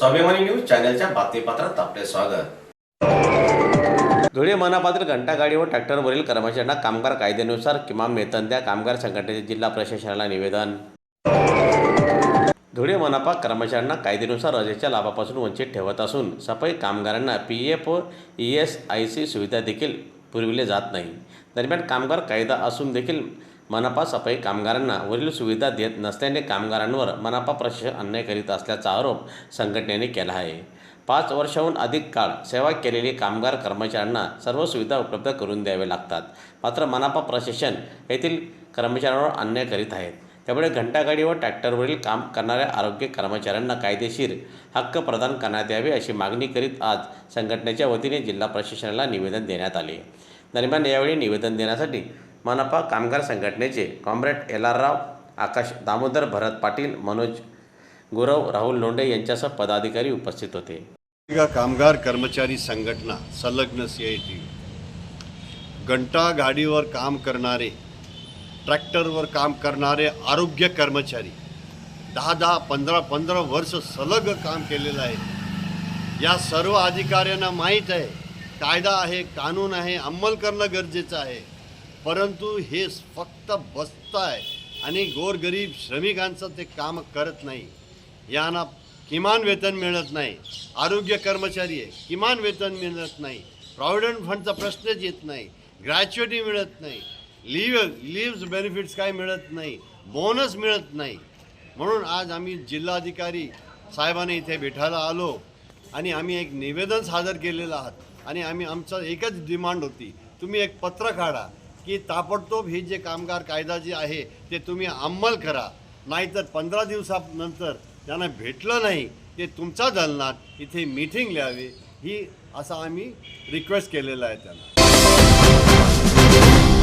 स्वाभिमानी न्यूज चॅनलच्या बातमीपत्रात आपले स्वागत. धुळे मनापात्र घंटागाडी व ट्रॅक्टरवरील कर्मचाऱ्यांना कामगार कायद्यानुसार किमान वेतन द्या. कामगार संघटनेचे जिल्हा प्रशासनाला निवेदन. धुळे मनापा कर्मचाऱ्यांना कायद्यानुसार रजेच्या लाभापासून वंचित ठेवत असून सफाई कामगारांना P F E S I C सुविधा देखील पुरविले जात नाही. दरम्यान कामगार कायदा असून देखील मनपा सफाई कामगारांना वरील सुविधा देत नसल्याने कामगारांवर मनपा प्रशासन अन्याय करीत असल्याचा आरोप संघटनेने केला आहे. पाच वर्षाहून अधिक काळ सेवा केलेले कामगार कर्मचाऱ्यांना सर्व सुविधा उपलब्ध करून द्यावे लागतात. मात्र मनापा प्रशासन येथील कर्मचाऱ्यांवर अन्याय करीत आहेत. त्यामुळे घंटागाडी व ट्रॅक्टरवरील काम करणाऱ्या आरोग्य कर्मचाऱ्यांना कायदेशीर हक्क प्रदान करण्यात यावे अशी मागणी करीत आज संघटनेच्या वतीने जिल्हा प्रशासनाला निवेदन देण्यात आले. दरम्यान यावेळी निवेदन देण्यासाठी मनपा कामगार संघटनेचे comrade L R Rao Akash Damodar Bharat Patil Manoj Gurav Rahul Londhe यांच्यासह पदाधिकारी उपस्थित होते. का कामगार कर्मचारी संघटना संलग्न सी आय टी घंटा गाडीवर काम करणारे ट्रॅक्टरवर काम करणारे आरोग्य कर्मचारी दहा दहा पंधरा पंधरा वर्ष सलग काम केलेलं आहे. या सर्व अधिकाऱ्यांना माहीत आहे कायदा आहे कानून आहे अंमल करणं गरजेचं आहे. परंतु हे फक्त बसताय आणि गोरगरीब श्रमिकांचं ते काम करत नाही. यांना किमान वेतन मिळत नाही. आरोग्य कर्मचारी आहे किमान वेतन मिळत नाही. प्रॉव्हिडंट फंडचा प्रश्नच येत नाही. ग्रॅच्युटी मिळत नाही. लिव्ह लिव्ज बेनिफिट्स काय मिळत नाही. बोनस मिळत नाही. म्हणून आज आम्ही जिल्हाधिकारी साहेबांना इथे भेटायला आलो आणि आम्ही एक निवेदन सादर केलेलं आहात. आणि आम्ही आमचं एकच डिमांड होती. तुम्ही एक पत्र काढा. की ताबडतोब हे जे कामगार कायदा जे आहे ते तुम्ही अंमल करा. नाहीतर पंधरा दिवसानंतर त्यांना भेटलं नाही ते तुमचा दलनात इथे मीटिंग लिहावी. ही असं आम्ही रिक्वेस्ट केलेलं आहे त्यांना.